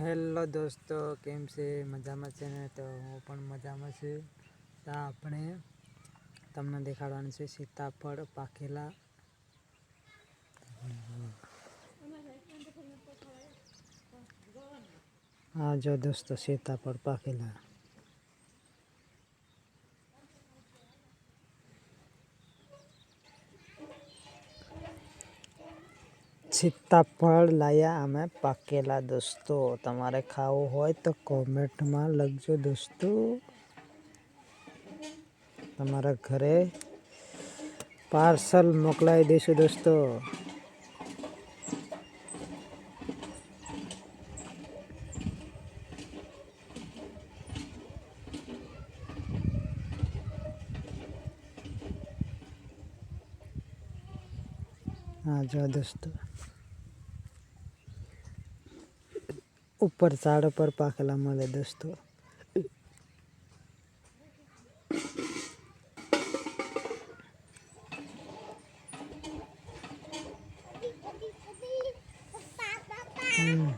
Hello દોસ્તો, કેમ છે? મજામાં છે ને? તો હું પણ મજામાં છું. તો આપણે તમને દેખાડવાનું છે સીતાફળ પાકેલા. હા, જો દોસ્તો, સીતાફળ પાકેલા. સીતાફળ લાયા અમે પાકેલા દોસ્તો. તમારે ખાવું હોય તો કોમેન્ટમાં લખજો દોસ્તો. તમારા ઘરે પાર્સલ મોકલાવી દઈશું દોસ્તો. હા જો દોસ્તો ઉપર ઝાડ પર પાકેલા મળે દોસ્તો હમ